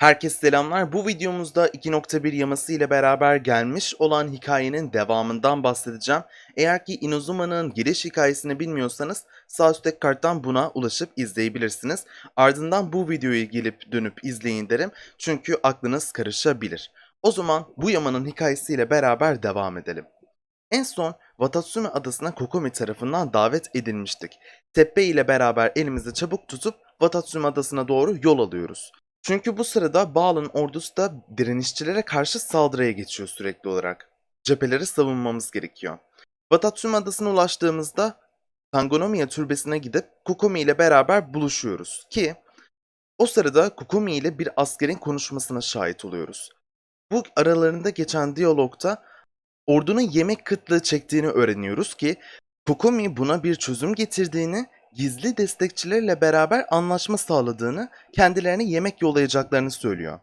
Herkese selamlar. Bu videomuzda 2.1 yaması ile beraber gelmiş olan hikayenin devamından bahsedeceğim. Eğer ki Inazuma'nın giriş hikayesini bilmiyorsanız sağ üstteki karttan buna ulaşıp izleyebilirsiniz. Ardından bu videoyu gelip dönüp izleyin derim çünkü aklınız karışabilir. O zaman bu yamanın hikayesiyle beraber devam edelim. En son Watatsume adasına Kokomi tarafından davet edilmiştik. Teppe ile beraber elimizi çabuk tutup Watatsume adasına doğru yol alıyoruz. Çünkü bu sırada Baal'ın ordusu da direnişçilere karşı saldırıya geçiyor sürekli olarak. Cepheleri savunmamız gerekiyor. Watatsume adasına ulaştığımızda Tangonomiya türbesine gidip Kokomi ile beraber buluşuyoruz ki o sırada Kokomi ile bir askerin konuşmasına şahit oluyoruz. Bu aralarında geçen diyalogta ordunun yemek kıtlığı çektiğini öğreniyoruz ki Kokomi buna bir çözüm getirdiğini, gizli destekçilerle beraber anlaşma sağladığını, kendilerine yemek yollayacaklarını söylüyor.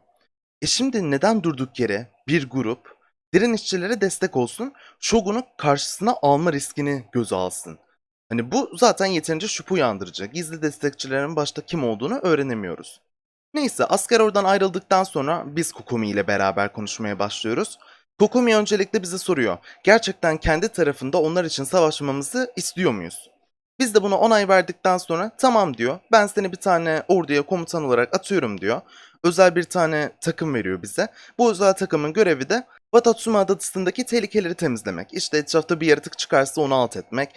E şimdi neden durduk yere bir grup direnişçilere destek olsun, Shogun'u karşısına alma riskini göze alsın? Hani bu zaten yeterince şüphe uyandıracak. Gizli destekçilerin başta kim olduğunu öğrenemiyoruz. Neyse asker oradan ayrıldıktan sonra biz Kokomi ile beraber konuşmaya başlıyoruz. Kokomi öncelikle bize soruyor. Gerçekten kendi tarafında onlar için savaşmamızı istiyor muyuz? Biz de buna onay verdikten sonra tamam diyor. Ben seni bir tane orduya komutan olarak atıyorum diyor. Özel bir tane takım veriyor bize. Bu özel takımın görevi de Watatsuma adasındaki tehlikeleri temizlemek. İşte etrafta bir yaratık çıkarsa onu alt etmek.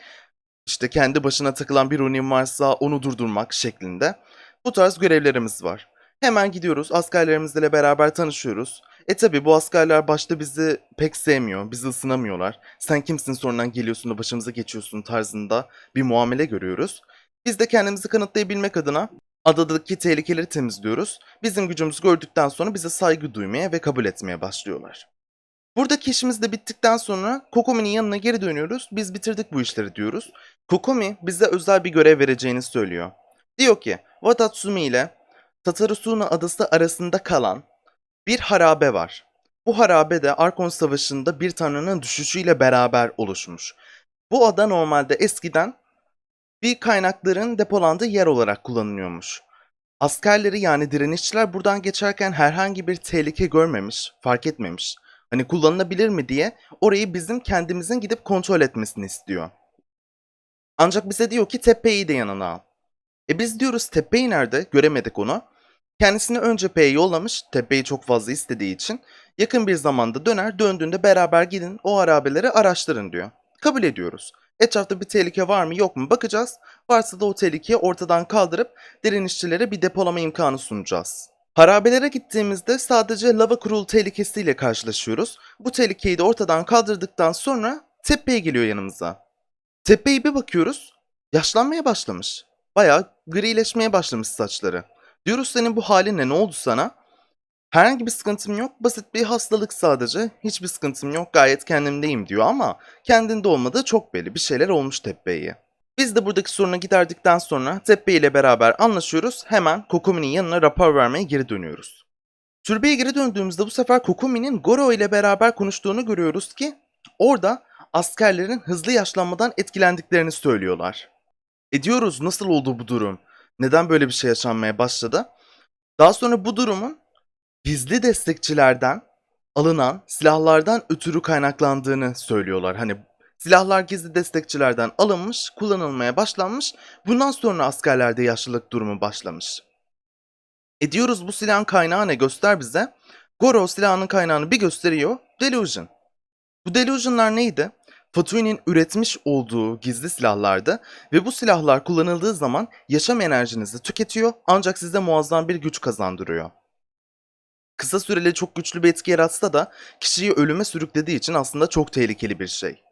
İşte kendi başına takılan bir Ronin varsa onu durdurmak şeklinde. Bu tarz görevlerimiz var. Hemen gidiyoruz askerlerimizle beraber tanışıyoruz. E tabi bu askerler başta bizi pek sevmiyor, bizi ısınamıyorlar. Sen kimsin sonradan geliyorsun da başımıza geçiyorsun tarzında bir muamele görüyoruz. Biz de kendimizi kanıtlayabilmek adına adadaki tehlikeleri temizliyoruz. Bizim gücümüzü gördükten sonra bize saygı duymaya ve kabul etmeye başlıyorlar. Buradaki işimiz de bittikten sonra Kokomi'nin yanına geri dönüyoruz. Biz bitirdik bu işleri diyoruz. Kokomi bize özel bir görev vereceğini söylüyor. Diyor ki Watatsumi ile Tatarusuna adası arasında kalan bir harabe var. Bu harabe de Arkon Savaşı'nda bir tanrının düşüşüyle beraber oluşmuş. Bu ada normalde eskiden bir kaynakların depolandığı yer olarak kullanılıyormuş. Askerleri yani direnişçiler buradan geçerken herhangi bir tehlike görmemiş, fark etmemiş. Hani kullanılabilir mi diye orayı bizim kendimizin gidip kontrol etmesini istiyor. Ancak bize diyor ki tepeyi de yanına al. E biz diyoruz tepeyi nerede? Göremedik onu. Kendisini önce P'ye yollamış, tepeyi çok fazla istediği için. Yakın bir zamanda döner, döndüğünde beraber gidin o arabeleri araştırın diyor. Kabul ediyoruz. Etrafta bir tehlike var mı yok mu bakacağız. Varsa da o tehlikeyi ortadan kaldırıp direnişçilere bir depolama imkanı sunacağız. Harabelere gittiğimizde sadece lava kurulu tehlikesiyle karşılaşıyoruz. Bu tehlikeyi de ortadan kaldırdıktan sonra tepeye geliyor yanımıza. Tepeye bir bakıyoruz, yaşlanmaya başlamış. Bayağı grileşmeye başlamış saçları. Diyoruz senin bu halin ne? Ne oldu sana? Herhangi bir sıkıntım yok. Basit bir hastalık sadece. Hiçbir sıkıntım yok. Gayet kendimdeyim diyor ama kendinde olmadığı çok belli. Bir şeyler olmuş Tepe'ye. Biz de buradaki sorunu giderdikten sonra Tepe ile beraber anlaşıyoruz. Hemen Kokomi'nin yanına rapor vermeye geri dönüyoruz. Türbeye geri döndüğümüzde bu sefer Kokomi'nin Goro ile beraber konuştuğunu görüyoruz ki orada askerlerin hızlı yaşlanmadan etkilendiklerini söylüyorlar. E diyoruz nasıl oldu bu durum? Neden böyle bir şey yaşanmaya başladı? Daha sonra bu durumun gizli destekçilerden alınan silahlardan ötürü kaynaklandığını söylüyorlar. Hani silahlar gizli destekçilerden alınmış, kullanılmaya başlanmış. Bundan sonra askerlerde yaşlılık durumu başlamış. E diyoruz bu silahın kaynağı ne göster bize. Goro silahının kaynağını bir gösteriyor. Delusion. Bu delusionlar neydi? Fatui'nin üretmiş olduğu gizli silahlardı ve bu silahlar kullanıldığı zaman yaşam enerjinizi tüketiyor ancak size muazzam bir güç kazandırıyor. Kısa süreli çok güçlü bir etki yaratsa da kişiyi ölüme sürüklediği için aslında çok tehlikeli bir şey.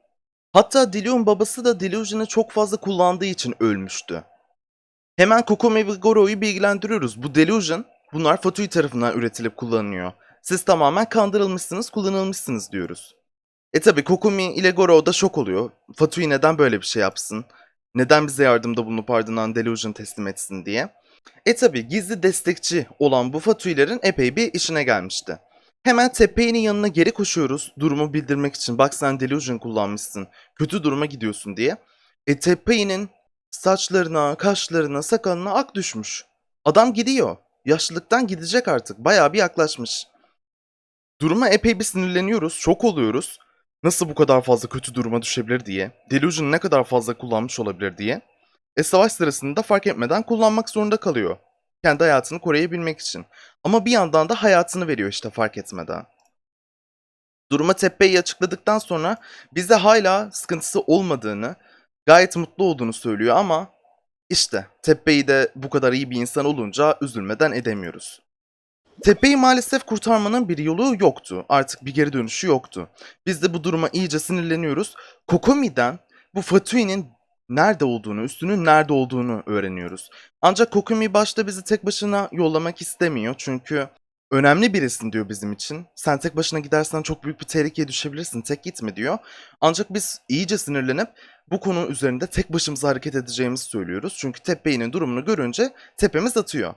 Hatta Dilu'nun babası da Delusion'ı çok fazla kullandığı için ölmüştü. Hemen Kokomi ve Goro'yu bilgilendiriyoruz. Bu Delusion bunlar Fatui tarafından üretilip kullanılıyor. Siz tamamen kandırılmışsınız, kullanılmışsınız diyoruz. E tabi Kokumi ile Goro da şok oluyor. Fatui neden böyle bir şey yapsın? Neden bize yardımda bulunup ardından Delusion teslim etsin diye. E tabi gizli destekçi olan bu Fatui'lerin epey bir işine gelmişti. Hemen Tepeyi'nin yanına geri koşuyoruz durumu bildirmek için. Bak sen Delusion kullanmışsın, kötü duruma gidiyorsun diye. E Tepeyi'nin saçlarına, kaşlarına, sakalına ak düşmüş. Adam gidiyor. yaşlılıktan gidecek artık. Bayağı bir yaklaşmış. Duruma epey bir sinirleniyoruz, şok oluyoruz. Nasıl bu kadar fazla kötü duruma düşebilir diye, Delusion ne kadar fazla kullanmış olabilir diye. E savaş sırasında fark etmeden kullanmak zorunda kalıyor. Kendi hayatını koruyabilmek için. Ama bir yandan da hayatını veriyor işte fark etmeden. Duruma Teppei'yi açıkladıktan sonra bize hala sıkıntısı olmadığını, gayet mutlu olduğunu söylüyor ama işte Teppei de bu kadar iyi bir insan olunca üzülmeden edemiyoruz. Tepeyi maalesef kurtarmanın bir yolu yoktu. Artık bir geri dönüşü yoktu. Biz de bu duruma iyice sinirleniyoruz. Kokomi'den bu Fatui'nin nerede olduğunu, üstünün nerede olduğunu öğreniyoruz. Ancak Kokomi başta bizi tek başına yollamak istemiyor. Çünkü önemli birisin diyor bizim için. Sen tek başına gidersen çok büyük bir tehlikeye düşebilirsin. Tek gitme diyor. Ancak biz iyice sinirlenip bu konu üzerinde tek başımıza hareket edeceğimizi söylüyoruz. Çünkü Tepe'nin durumunu görünce tepemiz atıyor.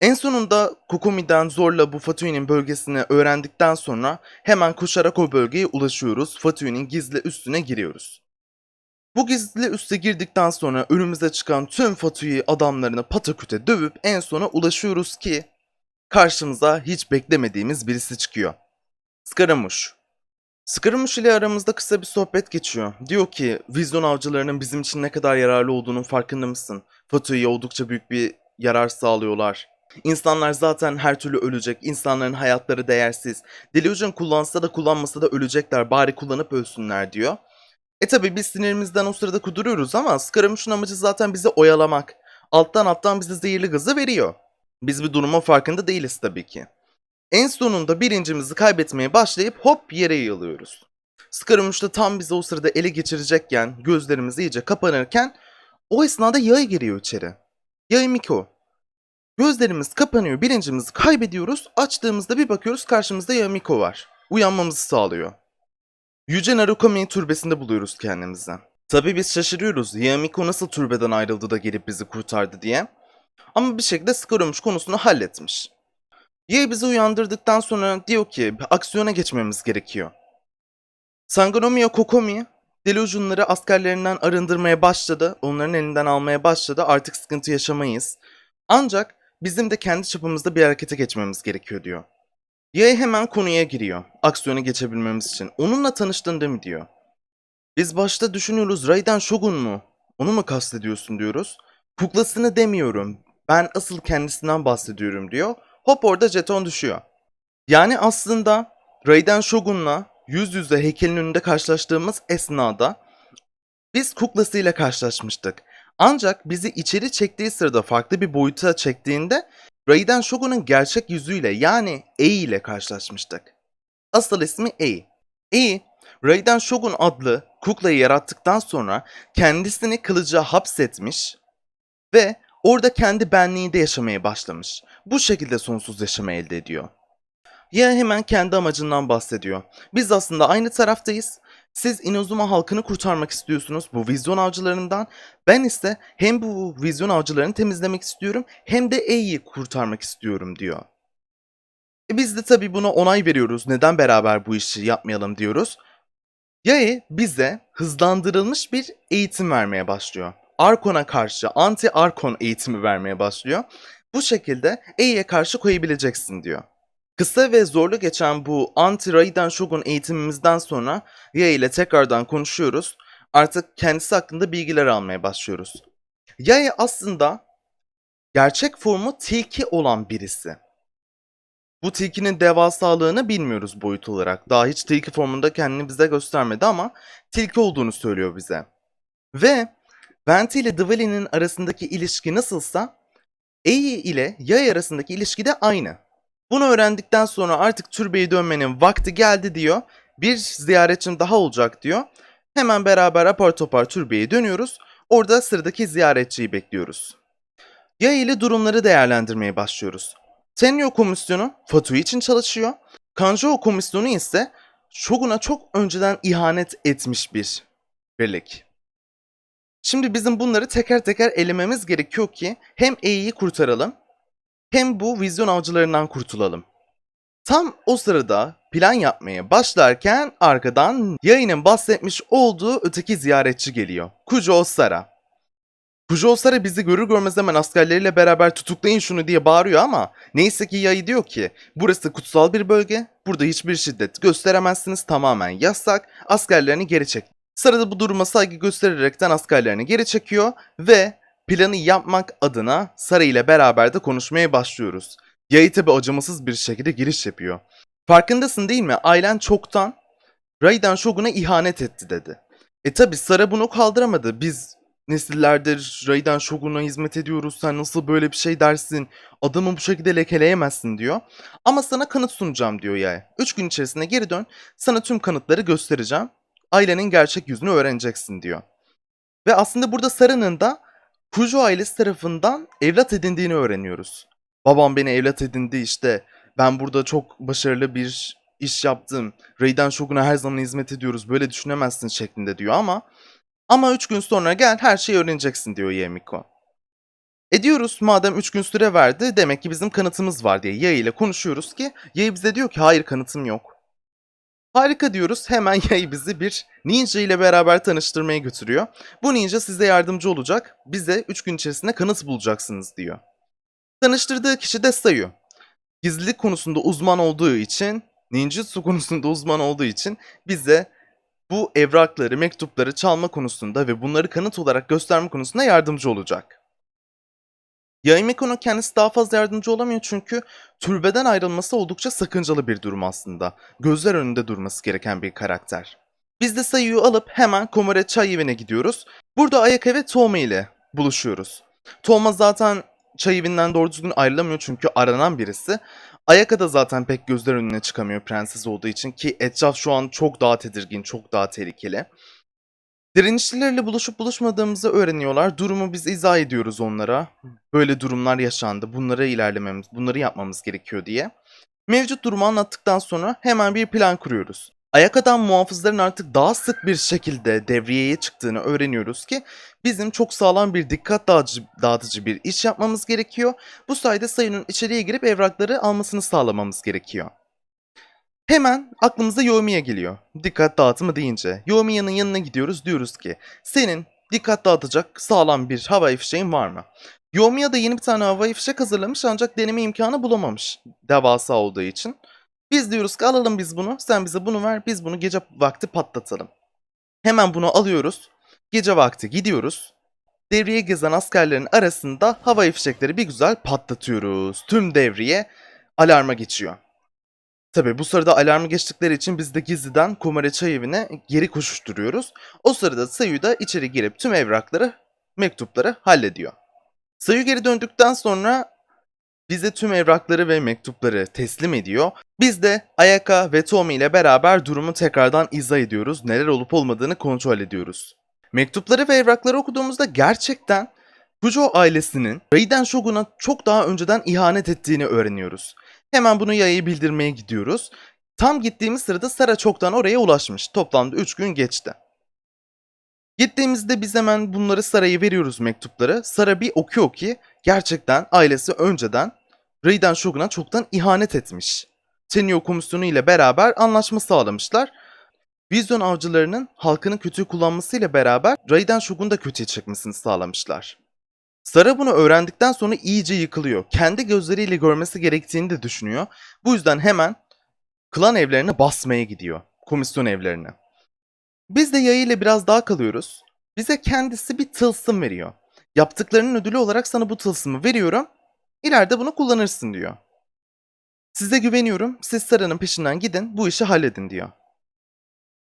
En sonunda Kokomi'den zorla bu Fatui'nin bölgesini öğrendikten sonra hemen koşarak o bölgeye ulaşıyoruz. Fatui'nin gizli üstüne giriyoruz. Bu gizli üste girdikten sonra önümüze çıkan tüm Fatui adamlarını pataküte dövüp en sona ulaşıyoruz ki karşımıza hiç beklemediğimiz birisi çıkıyor. Skaramuş. Skaramuş ile aramızda kısa bir sohbet geçiyor. Diyor ki vizyon avcılarının bizim için ne kadar yararlı olduğunun farkında mısın? Fatui'ye oldukça büyük bir yarar sağlıyorlar. İnsanlar zaten her türlü ölecek. İnsanların hayatları değersiz. Delusion kullansa da kullanmasa da ölecekler. Bari kullanıp ölsünler diyor. E tabi biz sinirimizden o sırada kuduruyoruz ama Scaramouche'un amacı zaten bizi oyalamak. Alttan alttan bize zehirli gazı veriyor. Biz bir durumun farkında değiliz tabii ki. En sonunda birincimizi kaybetmeye başlayıp hop yere yığılıyoruz. Scaramouche da tam bizi o sırada ele geçirecekken, gözlerimiz iyice kapanırken o esnada Yay giriyor içeri. Yay Miko. Gözlerimiz kapanıyor, birincimizi kaybediyoruz. Açtığımızda bir bakıyoruz karşımızda Yamiko var. Uyanmamızı sağlıyor. Yüce Narukami türbesinde buluyoruz kendimizi. Tabii biz şaşırıyoruz. Yamiko nasıl türbeden ayrıldı da gelip bizi kurtardı diye. Ama bir şekilde Scaramouche konusunu halletmiş. Ye bizi uyandırdıktan sonra diyor ki aksiyona geçmemiz gerekiyor. Sangonomiya Kokomi Delusion'ları askerlerinden arındırmaya başladı. Onların elinden almaya başladı. Artık sıkıntı yaşamayız. Ancak bizim de kendi çapımızda bir harekete geçmemiz gerekiyor diyor. Yae hemen konuya giriyor. Aksiyona geçebilmemiz için. Onunla tanıştın değil mi diyor. Biz başta düşünüyoruz Raiden Shogun mu? Onu mu kastediyorsun diyoruz. Kuklasını demiyorum. Ben asıl kendisinden bahsediyorum diyor. Hop orada jeton düşüyor. Yani aslında Raiden Shogun'la yüz yüze heykelin önünde karşılaştığımız esnada biz kuklasıyla karşılaşmıştık. Ancak bizi içeri çektiği sırada farklı bir boyuta çektiğinde Raiden Shogun'un gerçek yüzüyle yani Ei ile karşılaşmıştık. Asıl ismi Ei. Ei, Raiden Shogun adlı kuklayı yarattıktan sonra kendisini kılıca hapsetmiş ve orada kendi benliğinde yaşamaya başlamış. Bu şekilde sonsuz yaşamı elde ediyor. Ya hemen kendi amacından bahsediyor. Biz aslında aynı taraftayız. Siz Inazuma halkını kurtarmak istiyorsunuz bu vizyon avcılarından. Ben ise hem bu vizyon avcılarını temizlemek istiyorum hem de Ei'yi kurtarmak istiyorum diyor. E biz de tabii buna onay veriyoruz. Neden beraber bu işi yapmayalım diyoruz. Yae bize hızlandırılmış bir eğitim vermeye başlıyor. Arkon'a karşı anti-Arkon eğitimi vermeye başlıyor. Bu şekilde Ei'ye karşı koyabileceksin diyor. Kısa ve zorlu geçen bu anti Raiden Shogun eğitimimizden sonra Yae ile tekrardan konuşuyoruz. Artık kendisi hakkında bilgiler almaya başlıyoruz. Yae aslında gerçek formu tilki olan birisi. Bu tilkinin devasalığını bilmiyoruz boyut olarak. Daha hiç tilki formunda kendini bize göstermedi ama tilki olduğunu söylüyor bize. Ve Venti ile Dwali'nin arasındaki ilişki nasılsa Ei ile Yay arasındaki ilişki de aynı. Bunu öğrendikten sonra artık türbeyi dönmenin vakti geldi diyor. Bir ziyaretçim daha olacak diyor. Hemen beraber apar topar türbeye dönüyoruz. Orada sıradaki ziyaretçiyi bekliyoruz. Yay ile durumları değerlendirmeye başlıyoruz. Tenyo komisyonu Fatui için çalışıyor. Kanjo komisyonu ise Shogun'a çok önceden ihanet etmiş bir birlik. Şimdi bizim bunları teker teker elememiz gerekiyor ki hem Ei'yi kurtaralım hem bu vizyon avcılarından kurtulalım. Tam o sırada plan yapmaya başlarken arkadan yayının bahsetmiş olduğu öteki ziyaretçi geliyor. Kujo Sara. Kujo Sara bizi görür görmez hemen askerleriyle beraber tutuklayın şunu diye bağırıyor ama neyse ki Yayı diyor ki burası kutsal bir bölge, burada hiçbir şiddet gösteremezsiniz tamamen yasak, askerlerini geri çek. Sara da bu duruma saygı göstererekten askerlerini geri çekiyor ve planı yapmak adına Sara ile beraber de konuşmaya başlıyoruz. Yayı tabi acımasız bir şekilde giriş yapıyor. Farkındasın değil mi? Ailen çoktan Raiden Shogun'a ihanet etti dedi. E tabi Sara bunu kaldıramadı. Biz nesillerdir Raiden Shogun'a hizmet ediyoruz. Sen nasıl böyle bir şey dersin? Adamı bu şekilde lekeleyemezsin diyor. Ama sana kanıt sunacağım diyor Yay. Üç gün içerisinde geri dön. Sana tüm kanıtları göstereceğim. Ailenin gerçek yüzünü öğreneceksin diyor. Ve aslında burada Sara'nın da Kujo ailesi tarafından evlat edindiğini öğreniyoruz. Babam beni evlat edindi işte. Ben burada çok başarılı bir iş yaptım. Raiden Shogun'a her zaman hizmet ediyoruz. Böyle düşünemezsin şeklinde diyor ama ama 3 gün sonra gel her şeyi öğreneceksin diyor Yemiko. E diyoruz madem 3 gün süre verdi demek ki bizim kanıtımız var diye Yay ile konuşuyoruz ki Yay bize diyor ki hayır kanıtım yok. Harika diyoruz hemen Yay bizi bir ninja ile beraber tanıştırmaya götürüyor. Bu ninja size yardımcı olacak bize 3 gün içerisinde kanıt bulacaksınız diyor. Tanıştırdığı kişi de Sayu. Gizlilik konusunda uzman olduğu için, ninjutsu konusunda uzman olduğu için bize bu evrakları, mektupları çalma konusunda ve bunları kanıt olarak gösterme konusunda yardımcı olacak. Yaimiko'nun kendisi daha fazla yardımcı olamıyor çünkü türbeden ayrılması oldukça sakıncalı bir durum aslında. Gözler önünde durması gereken bir karakter. Biz de Sayu'yu alıp hemen Komore çay evine gidiyoruz. Burada Ayaka ve Toma ile buluşuyoruz. Toma zaten çay evinden doğru düzgün ayrılamıyor çünkü aranan birisi. Ayaka da zaten pek gözler önüne çıkamıyor prenses olduğu için ki etraf şu an çok daha tedirgin, çok daha tehlikeli. Direnişçilerle buluşup buluşmadığımızı öğreniyorlar. Durumu biz izah ediyoruz onlara. Böyle durumlar yaşandı. Bunlara ilerlememiz, bunları yapmamız gerekiyor diye. Mevcut durumu anlattıktan sonra hemen bir plan kuruyoruz. Ayaka'dan muhafızların artık daha sık bir şekilde devriyeye çıktığını öğreniyoruz ki bizim çok sağlam bir dikkat dağıtıcı, dağıtıcı bir iş yapmamız gerekiyor. Bu sayede sayının içeriye girip evrakları almasını sağlamamız gerekiyor. Hemen aklımıza Yomiya geliyor. Dikkat dağıtımı deyince. Yomiya'nın yanına gidiyoruz diyoruz ki senin dikkat dağıtacak sağlam bir havai fişeğin var mı? Yomiya da yeni bir tane havai fişek hazırlamış ancak deneme imkanı bulamamış. Devasa olduğu için. Biz diyoruz ki alalım biz bunu. Sen bize bunu ver. Biz bunu gece vakti patlatalım. Hemen bunu alıyoruz. Gece vakti gidiyoruz. Devriye gezen askerlerin arasında havai fişekleri bir güzel patlatıyoruz. Tüm devriye alarma geçiyor. Tabi bu sırada alarmı geçtikleri için biz de gizliden Komare çay evine geri koşuşturuyoruz. O sırada Sayu da içeri girip tüm evrakları, mektupları hallediyor. Sayu geri döndükten sonra bize tüm evrakları ve mektupları teslim ediyor. Biz de Ayaka ve Tommy ile beraber durumu tekrardan izah ediyoruz. Neler olup olmadığını kontrol ediyoruz. Mektupları ve evrakları okuduğumuzda gerçekten Kujo ailesinin Raiden Shogun'a çok daha önceden ihanet ettiğini öğreniyoruz. Hemen bunu Yaya'ya bildirmeye gidiyoruz. Tam gittiğimiz sırada Sara çoktan oraya ulaşmış. Toplamda 3 gün geçti. Gittiğimizde biz hemen bunları Sara'ya veriyoruz mektupları. Sara bir okuyor ki gerçekten ailesi önceden Raiden Shogun'a çoktan ihanet etmiş. Tenyo komisyonu ile beraber anlaşma sağlamışlar. Vizyon avcılarının halkını kötü kullanmasıyla beraber Raiden Shogun'u da kötüye çekmesini sağlamışlar. Sara bunu öğrendikten sonra iyice yıkılıyor. Kendi gözleriyle görmesi gerektiğini de düşünüyor. Bu yüzden hemen klan evlerine basmaya gidiyor. Komisyon evlerine. Biz de Yayı ile biraz daha kalıyoruz. Bize kendisi bir tılsım veriyor. Yaptıklarının ödülü olarak sana bu tılsımı veriyorum. İleride bunu kullanırsın diyor. Size güveniyorum. Siz Sara'nın peşinden gidin. Bu işi halledin diyor.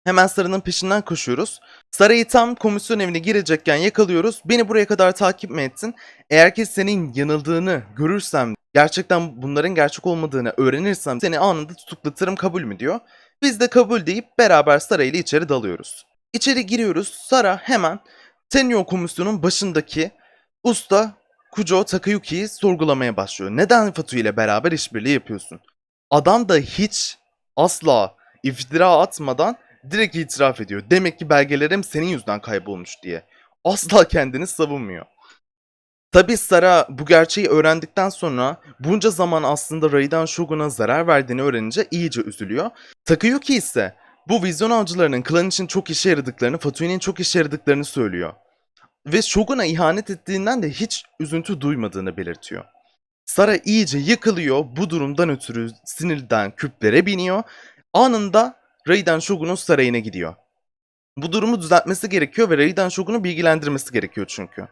Hemen Sara'nın peşinden koşuyoruz. Sara'yı tam komisyon evine girecekken yakalıyoruz. Beni buraya kadar takip mi ettin? Eğer ki senin yanıldığını görürsem, gerçekten bunların gerçek olmadığını öğrenirsem seni anında tutuklatırım kabul mü diyor. Biz de kabul deyip beraber Sara ile içeri dalıyoruz. İçeri giriyoruz. Sara hemen Tenyo komisyonun başındaki usta Kujo Takayuki'yi sorgulamaya başlıyor. Neden Fatu ile beraber işbirliği yapıyorsun? Adam da hiç asla iftira atmadan direkt itiraf ediyor. Demek ki belgelerim senin yüzünden kaybolmuş diye. Asla kendini savunmuyor. Tabi Sara bu gerçeği öğrendikten sonra bunca zaman aslında Raiden Shogun'a zarar verdiğini öğrenince iyice üzülüyor. Takayuki ise bu vizyon avcılarının klan için çok işe yaradıklarını, Fatui'nin çok işe yaradıklarını söylüyor. ve Shogun'a ihanet ettiğinden de hiç üzüntü duymadığını belirtiyor. Sara iyice yıkılıyor. Bu durumdan ötürü sinirden küplere biniyor. Anında Raiden Shogun'un sarayına gidiyor. Bu durumu düzeltmesi gerekiyor ve Raiden Shogun'u bilgilendirmesi gerekiyor çünkü.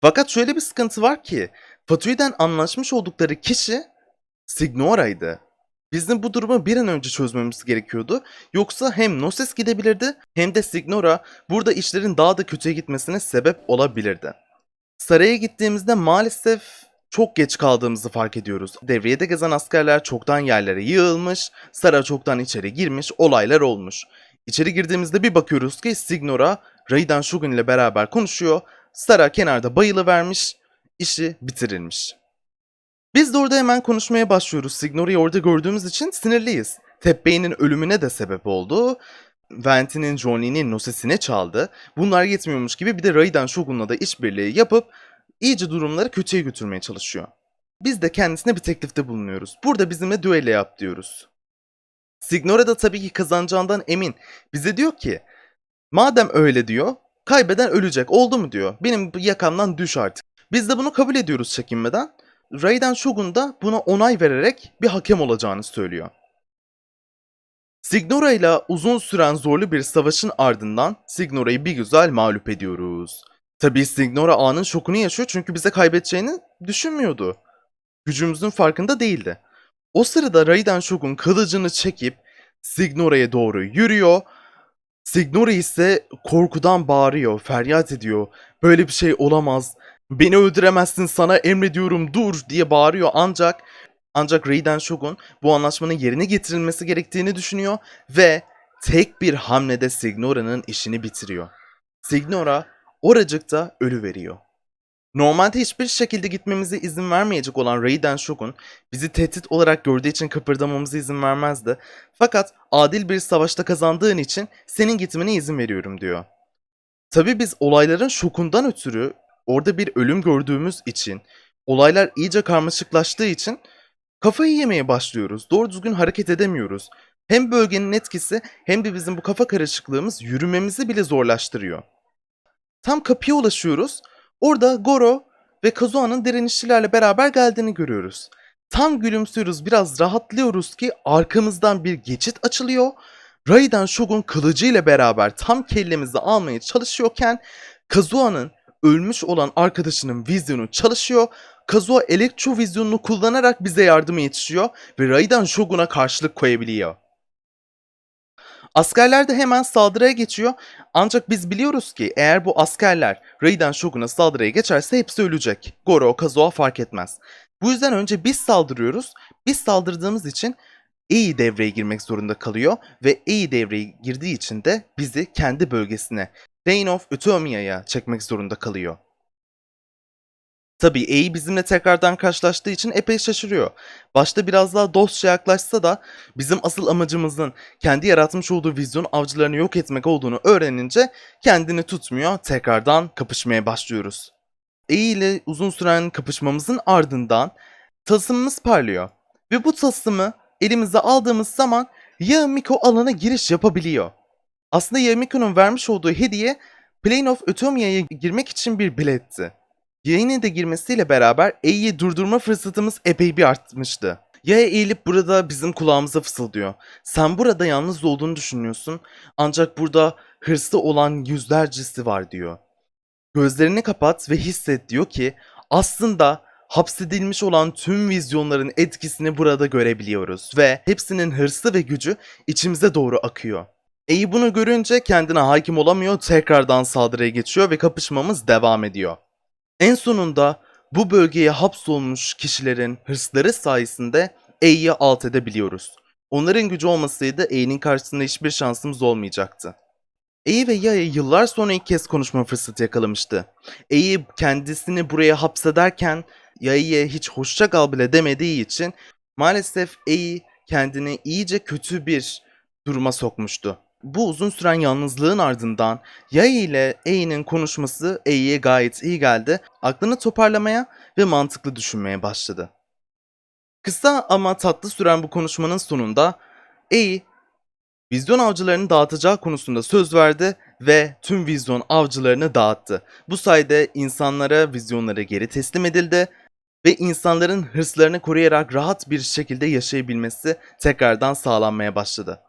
Fakat şöyle bir sıkıntı var ki Fatui'den anlaşmış oldukları kişi Signora'ydı. Bizim bu durumu bir an önce çözmemiz gerekiyordu. Yoksa hem Noses gidebilirdi hem de Signora burada işlerin daha da kötüye gitmesine sebep olabilirdi. Saraya gittiğimizde maalesef çok geç kaldığımızı fark ediyoruz. Devriyede gezen askerler çoktan yerlere yığılmış, Sara çoktan içeri girmiş, olaylar olmuş. İçeri girdiğimizde bir bakıyoruz ki Signora Raiden Shogun ile beraber konuşuyor. Sara kenarda bayılı vermiş, işi bitirilmiş. Biz de orada hemen konuşmaya başlıyoruz. Signora'yı orada gördüğümüz için sinirliyiz. Teppey'nin ölümüne de sebep oldu. Venti'nin Johnny'nin nosesine çaldı. Bunlar yetmiyormuş gibi bir de Raiden Shogun'la da işbirliği yapıp iyice durumları kötüye götürmeye çalışıyor. Biz de kendisine bir teklifte bulunuyoruz. Burada bizimle düello yap diyoruz. Signora da tabii ki kazanacağından emin. Bize diyor ki madem öyle diyor kaybeden ölecek oldu mu diyor. Benim yakamdan düş artık. Biz de bunu kabul ediyoruz çekinmeden. Raiden Shogun da buna onay vererek bir hakem olacağını söylüyor. Signora ile uzun süren zorlu bir savaşın ardından Signora'yı bir güzel mağlup ediyoruz. Tabii Signora anın şokunu yaşıyor çünkü bize kaybedeceğini düşünmüyordu. Gücümüzün farkında değildi. O sırada Raiden Shogun kılıcını çekip Signora'ya doğru yürüyor. Signora ise korkudan bağırıyor, feryat ediyor. Böyle bir şey olamaz. Beni öldüremezsin sana emrediyorum dur diye bağırıyor ancak ancak Raiden Shogun bu anlaşmanın yerine getirilmesi gerektiğini düşünüyor ve tek bir hamlede Signora'nın işini bitiriyor. Signora oracıkta ölü veriyor. Normalde hiçbir şekilde gitmemize izin vermeyecek olan Raiden Shogun bizi tehdit olarak gördüğü için kıpırdamamıza izin vermezdi. Fakat adil bir savaşta kazandığın için senin gitmene izin veriyorum diyor. Tabi biz olayların şokundan ötürü orada bir ölüm gördüğümüz için olaylar iyice karmaşıklaştığı için kafayı yemeye başlıyoruz. Doğru düzgün hareket edemiyoruz. Hem bölgenin etkisi hem de bizim bu kafa karışıklığımız yürümemizi bile zorlaştırıyor. Tam kapıya ulaşıyoruz. Orada Goro ve Kazuha'nın direnişçilerle beraber geldiğini görüyoruz. Tam gülümsüyoruz biraz rahatlıyoruz ki arkamızdan bir geçit açılıyor. Raiden Shogun kılıcıyla beraber tam kellemizi almaya çalışıyorken Kazuha'nın ölmüş olan arkadaşının vizyonu çalışıyor. Kazuha elektro vizyonunu kullanarak bize yardıma yetişiyor ve Raiden Shogun'a karşılık koyabiliyor. Askerler de hemen saldırıya geçiyor. Ancak biz biliyoruz ki eğer bu askerler Raiden Shogun'a saldırıya geçerse hepsi ölecek. Goro, Kazuha fark etmez. Bu yüzden önce biz saldırıyoruz. Biz saldırdığımız için Ei devreye girmek zorunda kalıyor ve Ei devreye girdiği için de bizi kendi bölgesine Reign of Utomia'ya çekmek zorunda kalıyor. Tabii Ei bizimle tekrardan karşılaştığı için epey şaşırıyor. Başta biraz daha dostça yaklaşsa da bizim asıl amacımızın kendi yaratmış olduğu vizyon avcılarını yok etmek olduğunu öğrenince kendini tutmuyor, tekrardan kapışmaya başlıyoruz. Ei ile uzun süren kapışmamızın ardından tasımımız parlıyor. Ve bu tasımı elimize aldığımız zaman Yamiko alana giriş yapabiliyor. Aslında Yamiko'nun vermiş olduğu hediye Plane of Utomia'ya girmek için bir biletti. Yayına da girmesiyle beraber Ei'yi durdurma fırsatımız epey bir artmıştı. Yaya eğilip burada bizim kulağımıza fısıldıyor. Sen burada yalnız olduğunu düşünüyorsun ancak burada hırslı olan yüzlercesi var diyor. Gözlerini kapat ve hisset diyor ki aslında hapsedilmiş olan tüm vizyonların etkisini burada görebiliyoruz ve hepsinin hırsı ve gücü içimize doğru akıyor. Ei bunu görünce kendine hakim olamıyor, tekrardan saldırıya geçiyor ve kapışmamız devam ediyor. En sonunda bu bölgeye hapsolmuş kişilerin hırsları sayesinde Ei'yi alt edebiliyoruz. Onların gücü olmasaydı Ei'nin karşısında hiçbir şansımız olmayacaktı. Ei ve Yaya yıllar sonra ilk kez konuşma fırsatı yakalamıştı. Ei kendisini buraya hapsederken Yaya'ya hiç hoşça kal bile demediği için maalesef Ei kendini iyice kötü bir duruma sokmuştu. Bu uzun süren yalnızlığın ardından Yaya ile Ei'nin konuşması Ei'ye gayet iyi geldi. Aklını toparlamaya ve mantıklı düşünmeye başladı. Kısa ama tatlı süren bu konuşmanın sonunda Ei, vizyon avcılarını dağıtacağı konusunda söz verdi ve tüm vizyon avcılarını dağıttı. Bu sayede insanlara vizyonları geri teslim edildi ve insanların hırslarını koruyarak rahat bir şekilde yaşayabilmesi tekrardan sağlanmaya başladı.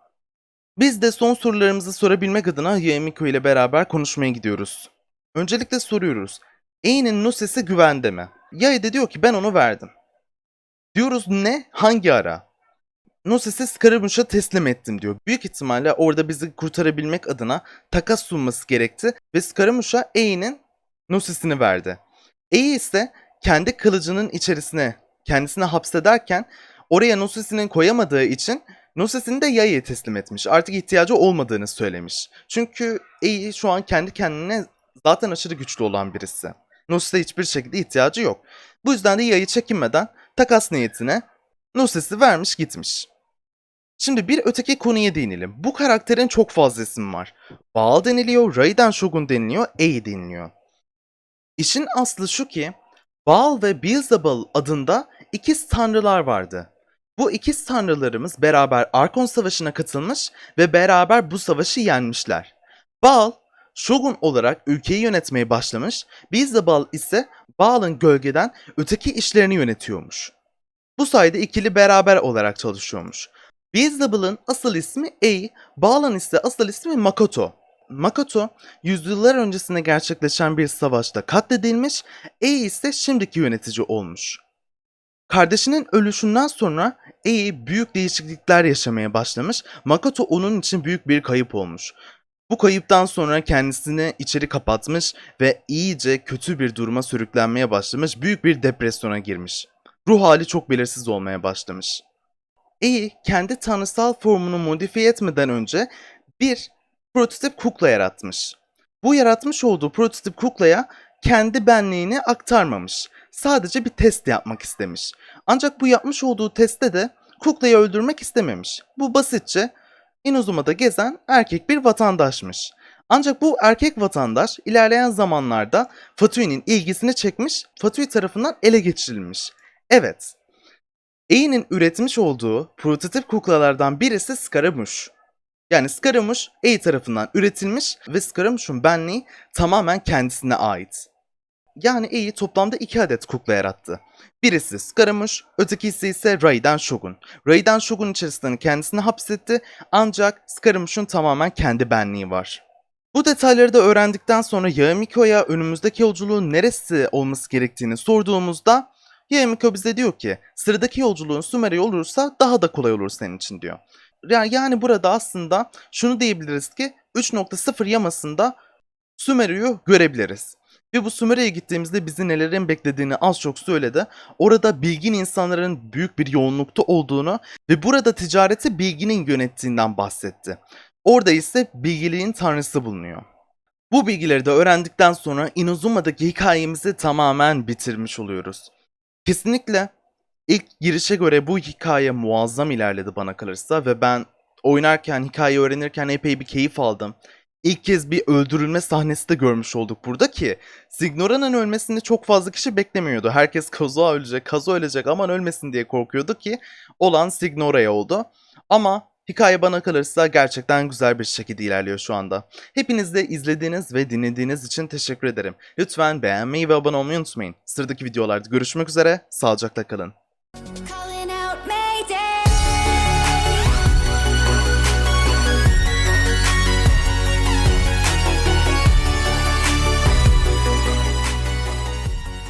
Biz de son sorularımızı sorabilmek adına Yemiko ile beraber konuşmaya gidiyoruz. Öncelikle soruyoruz. E'nin Nuses'i güvende mi? Yay de diyor ki ben onu verdim. Diyoruz ne? Hangi ara? Nuses'i Scaramouche'a teslim ettim diyor. Büyük ihtimalle orada bizi kurtarabilmek adına takas sunması gerekti ve Scaramouche'a E'nin Nuses'ini verdi. E ise kendi kılıcının içerisine kendisini hapsederken oraya Nuses'ini koyamadığı için Nuses'ini de Yaya'ya teslim etmiş. Artık ihtiyacı olmadığını söylemiş. Çünkü Ei şu an kendi kendine zaten aşırı güçlü olan birisi. Nuses'e hiçbir şekilde ihtiyacı yok. Bu yüzden de Yay'ı çekinmeden takas niyetine Nuses'i vermiş gitmiş. Şimdi bir öteki konuya değinelim. Bu karakterin çok fazla isim var. Baal deniliyor, Raiden Shogun deniliyor, Ei deniliyor. İşin aslı şu ki Baal ve Beelzebul adında ikiz tanrılar vardı. Bu ikiz tanrılarımız beraber Arkon Savaşı'na katılmış ve beraber bu savaşı yenmişler. Baal, Shogun olarak ülkeyi yönetmeye başlamış, Beelzebul ise Baal'ın gölgeden öteki işlerini yönetiyormuş. Bu sayede ikili beraber olarak çalışıyormuş. Beelzebul'un asıl ismi Ei, Baal'ın ise asıl ismi Makoto. Makoto, yüzyıllar öncesinde gerçekleşen bir savaşta katledilmiş, Ei ise şimdiki yönetici olmuş. Kardeşinin ölüşünden sonra Ei büyük değişiklikler yaşamaya başlamış, Makoto onun için büyük bir kayıp olmuş. Bu kayıptan sonra kendisini içeri kapatmış ve iyice kötü bir duruma sürüklenmeye başlamış, büyük bir depresyona girmiş. Ruh hali çok belirsiz olmaya başlamış. Ei kendi tanrısal formunu modifiye etmeden önce bir prototip kukla yaratmış. Bu yaratmış olduğu prototip kuklaya kendi benliğini aktarmamış. Sadece bir test yapmak istemiş. Ancak bu yapmış olduğu testte de kuklayı öldürmek istememiş. Bu basitçe Inazuma'da gezen erkek bir vatandaşmış. Ancak bu erkek vatandaş ilerleyen zamanlarda Fatui'nin ilgisini çekmiş, Fatui tarafından ele geçirilmiş. Evet, Ei'nin üretmiş olduğu prototip kuklalardan birisi Scaramouche. Yani Scaramouche Ei tarafından üretilmiş ve Scaramouche'un benliği tamamen kendisine ait. Yani Ei toplamda iki adet kukla yarattı. Birisi Scaramouche, ötekisi ise Raiden Shogun. Raiden Shogun içerisinde kendisini hapsetti ancak Scaramouche'un tamamen kendi benliği var. Bu detayları da öğrendikten sonra Yamiko'ya önümüzdeki yolculuğun neresi olması gerektiğini sorduğumuzda Yamiko bize diyor ki sıradaki yolculuğun Sumeria olursa daha da kolay olur senin için diyor. Ya- Yani burada aslında şunu diyebiliriz ki 3.0 yamasında Sumeria'yı görebiliriz. Ve bu Sumeria'ya gittiğimizde bizi nelerin beklediğini az çok söyledi. Orada bilgin insanların büyük bir yoğunlukta olduğunu ve burada ticareti bilginin yönettiğinden bahsetti. Orada ise bilgiliğin tanrısı bulunuyor. Bu bilgileri de öğrendikten sonra Inazuma'daki hikayemizi tamamen bitirmiş oluyoruz. Kesinlikle ilk girişe göre bu hikaye muazzam ilerledi bana kalırsa ve ben oynarken, hikayeyi öğrenirken epey bir keyif aldım. İlk kez bir öldürülme sahnesi de görmüş olduk burada ki Signora'nın ölmesini çok fazla kişi beklemiyordu. Herkes Kazuha ölecek, Kazuha ölecek aman ölmesin diye korkuyordu ki olan Signora'ya oldu. Ama hikaye bana kalırsa gerçekten güzel bir şekilde ilerliyor şu anda. Hepiniz de izlediğiniz ve dinlediğiniz için teşekkür ederim. Lütfen beğenmeyi ve abone olmayı unutmayın. Sıradaki videolarda görüşmek üzere, sağlıcakla kalın.